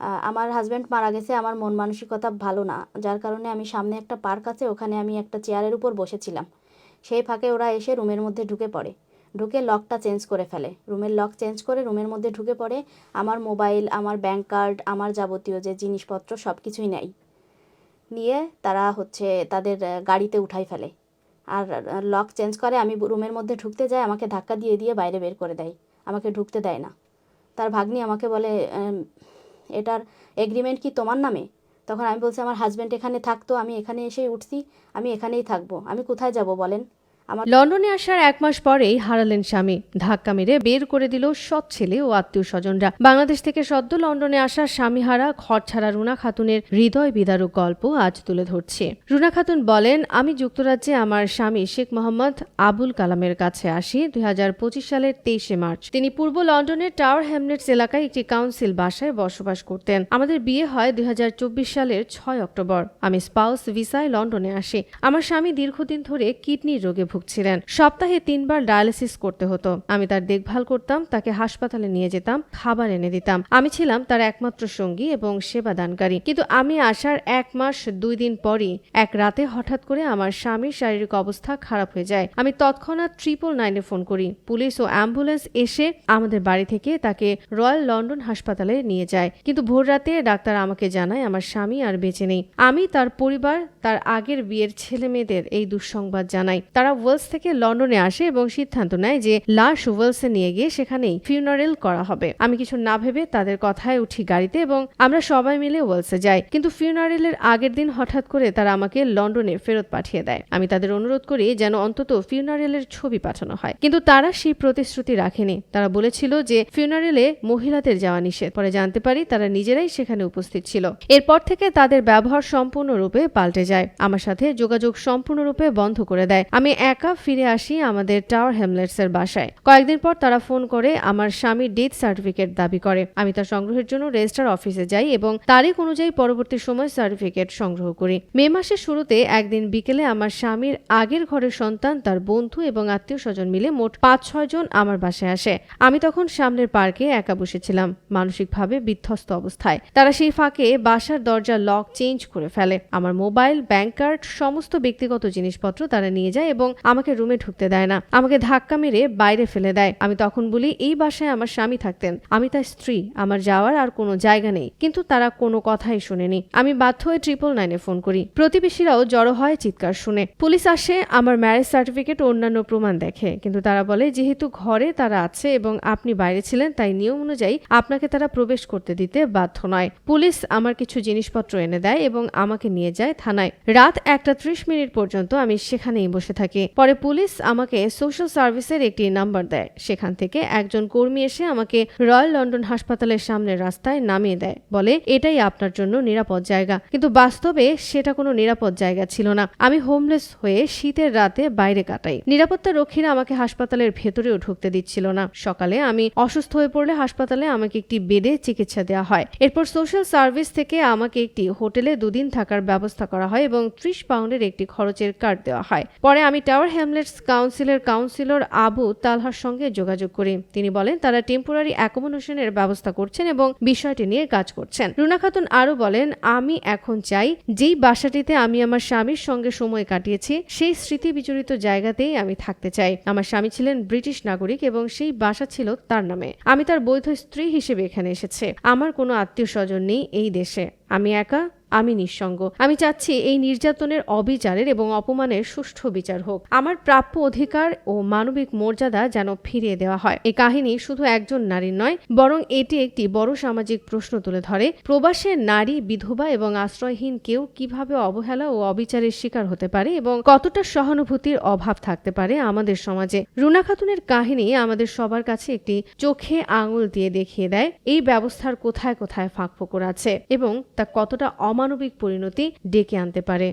আমার হাজব্যান্ড মারা গেছে আমার মন মানসিকতা ভালো না। যার কারণে আমি সামনে একটা পার্ক আছে ওখানে আমি একটা চেয়ারের উপর বসেছিলাম। সেই ফাঁকে ওরা এসে রুমের মধ্যে ঢুকে পড়ে। ঢুকে লকটা চেঞ্জ করে ফেলে। রুমের লক চেঞ্জ করে রুমের মধ্যে ঢুকে পড়ে আমার মোবাইল আমার ব্যাংক কার্ড আমার যাবতীয় যে জিনিসপত্র সব কিছুই নেয়। নিয়ে তারা হচ্ছে তাদের গাড়িতে উঠাই ফেলে। আর লক চেঞ্জ করে আমি রুমের মধ্যে ঢুকতে যাই আমাকে ধাক্কা দিয়ে দিয়ে বাইরে বের করে দেয়। আমাকে ঢুকতে দেয় না। তার ভাগ্নি আমাকে বলে "এম, এটার এগ্রিমেন্ট কি তোমার নামে? তখন আমি বলছি, আমার হাজব্যান্ড এখানে থাকতো, আমি এখানে এসেই উঠছি, আমি এখানেই থাকব। আমি কোথায় যাব বলেন? আমার লন্ডনে আসার এক মাস পরেই হারালেন স্বামী। ধাক্কা মেরে বের করে দিল সৎ ছেলে ও আত্মীয় স্বজনরা। বাংলাদেশ থেকে সদ্য লন্ডনে আসা স্বামীহারা ঘর ছাড়া রুনা খাতুনের হৃদয় বিদারক গল্প আজ তুলে ধরছে। রুনা খাতুন বলেন, আমি যুক্তরাজ্যে আমার স্বামী শেখ মোহাম্মদ আবুল কালামের কাছে আসি দুই হাজার পঁচিশ সালের তেইশে মার্চ। তিনি পূর্ব লন্ডনের টাওয়ার হ্যামলেটস এলাকায় একটি কাউন্সিল বাসায় বসবাস করতেন। আমাদের বিয়ে হয় দুই হাজার চব্বিশ সালের ছয় অক্টোবর। আমি স্পাউস ভিসায় লন্ডনে আসি। আমার স্বামী দীর্ঘদিন ধরে কিডনির রোগে ভুগছিলেন সপ্তাহে তিনবার ডায়ালিসিস করতে হতো। আমি তার দেখভাল করতাম, তাকে হাসপাতালে নিয়ে যেতাম, খাবার এনে দিতাম। আমি ছিলাম তার একমাত্র সঙ্গী এবং সেবাদানকারী। কিন্তু আমি আসার এক মাস, দুই দিন পরই, এক রাতে হঠাৎ করে আমার স্বামীর শারীরিক অবস্থা খারাপ হয়ে যায়। আমি তৎক্ষণাৎ ট্রিপল নাইনে ফোন করি। পুলিশ ও অ্যাম্বুলেন্স এসে আমাদের বাড়ি থেকে তাকে রয়্যাল লন্ডন হাসপাতালে নিয়ে যায়। কিন্তু ভোর রাতে ডাক্তার আমাকে জানায়, আমার স্বামী আর বেঁচে নেই। আমি তার পরিবার, তার আগের বিয়ের ছেলে মেয়েদের এই দুঃসংবাদ জানাই। তারা ওয়েলস থেকে লন্ডনে আসে এবং সিদ্ধান্ত নেয় যে লাশ ওয়েলসে নিয়ে গিয়ে সেখানেই ফিউনারেল করা হবে। আমি কিছু না ভেবে তাদের কথায় উঠি গাড়িতে এবং আমরা সবাই মিলে ওয়েলসে যাই। কিন্তু ফিউনারেলের আগের দিন হঠাৎ করে তারা আমাকে লন্ডনে ফেরত পাঠিয়ে দেয়। আমি তাদের অনুরোধ করি যেন অন্তত ফিউনারেলের ছবি পাঠানো হয়। কিন্তু তারা সেই প্রতিশ্রুতি রাখেনি। তারা বলেছিল যে ফিউনারেলে মহিলাদের যাওয়া নিষেধ। পরে জানতে পারি তারা নিজেরাই সেখানে উপস্থিত ছিল। এরপর থেকে তাদের ব্যবহার সম্পূর্ণরূপে পাল্টে যায়। আমার সাথে যোগাযোগ সম্পূর্ণরূপে বন্ধ করে দেয়। আমি একা ফিরে আসি আমাদের টাওয়ার হ্যামলেটস এর বাসায়। কয়েকদিন পর তারা ফোন করে আমার স্বামীর ডেথ সার্টিফিকেট দাবি করে। আমি তা সংগ্রহের জন্য রেজিস্ট্রার অফিসে যাই এবং তারিখ অনুযায়ী পরবর্তী সময় সার্টিফিকেট সংগ্রহ করি। মে মাসের শুরুতে একদিন বিকেলে আমার স্বামীর আগের ঘরের সন্তান, তার বন্ধু এবং আত্মীয় স্বজন মিলে মোট পাঁচ ছয় জন আমার বাসায় আসে। আমি তখন সামনের পার্কে একা বসেছিলাম, মানসিকভাবে বিধ্বস্ত অবস্থায়। তারা সেই ফাঁকে বাসার দরজা লক চেঞ্জ করে ফেলে। আমার মোবাইল ব্যাংক কার্ড সমস্ত ব্যক্তিগত জিনিসপত্র তারা নিয়ে যায় এবং আমাকে রুমে ঢুকতে দেয় না। আমাকে ধাক্কা মেরে বাইরে ফেলে দেয়। আমি তখন বলি, এই বাসায় আমার স্বামী থাকতেন। আমি তার স্ত্রী। আমার যাওয়ার আর কোনো জায়গা নেই। কিন্তু তারা কোনো কথাই শুনেনি। আমি বাধ্য হয়ে ট্রিপল নাইনে ফোন করি। প্রতিবেশীরাও জড়ো হয় চিৎকার শুনে। পুলিশ আসে, আমার ম্যারেজ সার্টিফিকেট অন্যান্য প্রমাণ দেখে। কিন্তু তারা বলে, যেহেতু ঘরে তারা আছে এবং আপনি বাইরে ছিলেন, তাই নিয়ম অনুযায়ী আপনাকে তারা প্রবেশ করতে দিতে বাধ্য নয়। পুলিশ আমার কিছু জিনিসপত্র এনে দেয় এবং আমাকে নিয়ে যায় থানায়। রাত একটা ত্রিশ মিনিট পর্যন্ত আমি সেখানেই বসে থাকি। পরে পুলিশ আমাকে সোশ্যাল সার্ভিসের একটি নাম্বার দেয়। সেখান থেকে একজন কর্মী এসে আমাকে রয়্যাল লন্ডন হাসপাতালের সামনে রাস্তায় নামিয়ে দেয়। বলে, এটাই আপনার জন্য নিরাপদ জায়গা। কিন্তু বাস্তবে সেটা কোনো নিরাপদ জায়গা ছিল না। আমি হোমলেস হয়ে শীতের রাতে বাইরে কাটাই। নিরাপত্তা রক্ষীরা আমাকে হাসপাতালের ভেতরেও ঢুকতে দিচ্ছিল না। সকালে আমি অসুস্থ হয়ে পড়লে হাসপাতালে আমাকে একটি বেডে চিকিৎসা দেওয়া হয়। এরপর সোশ্যাল সার্ভিস থেকে আমাকে একটি হোটেলে দুদিন থাকার ব্যবস্থা করা হয় এবং ত্রিশ পাউন্ডের একটি খরচের কার্ড দেওয়া হয়। পরে আমি টাওয়ার হ্যামলেটস কাউন্সিলের কাউন্সিলর আবু তালহার সঙ্গে যোগাযোগ করি। তিনি বলেন, তারা টেম্পোরারি অ্যাকোমোডেশনের ব্যবস্থা করছেন এবং বিষয়টি নিয়ে কাজ করছেন। রুনা খাতুন আরও বলেন, আমি এখন চাই, যেই বাসাটিতে আমি আমার স্বামীর সঙ্গে সময় কাটিয়েছি, সেই স্মৃতি বিচরিত জায়গাতেই আমি থাকতে চাই। আমার স্বামী ছিলেন ব্রিটিশ নাগরিক এবং সেই বাসা ছিল তার নামে। আমি তার বৈধ স্ত্রী হিসেবে এখানে এসেছে। আমার কোনো আত্মীয় স্বজন নেই এই দেশে। আমি একা আমি নিঃসঙ্গ। আমি চাচ্ছি এই নির্যাতনের অবিচারের এবং অপমানের সুষ্ঠু বিচার হোক। আমার প্রাপ্য অধিকার ও মানবিক মর্যাদা যেন ফিরিয়ে দেওয়া হয়। এই কাহিনী শুধু একজন নারীর নয়, বরং এটি একটি বড় সামাজিক প্রশ্ন তুলে ধরে। প্রবাসে নারী, বিধবা এবং আশ্রয়হীন কেউ কীভাবে অবহেলা ও অবিচারের শিকার হতে পারে এবং কতটা সহানুভূতির অভাব থাকতে পারে আমাদের সমাজে? রুনা খাতুনের কাহিনী আমাদের সবার কাছে একটি চোখে আঙুল দিয়ে দেখিয়ে দেয়, এই ব্যবস্থার কোথায় কোথায় ফাঁক ফোকর আছে এবং তা কতটা অমানবিক পরিণতি ডেকে আনতে পারে।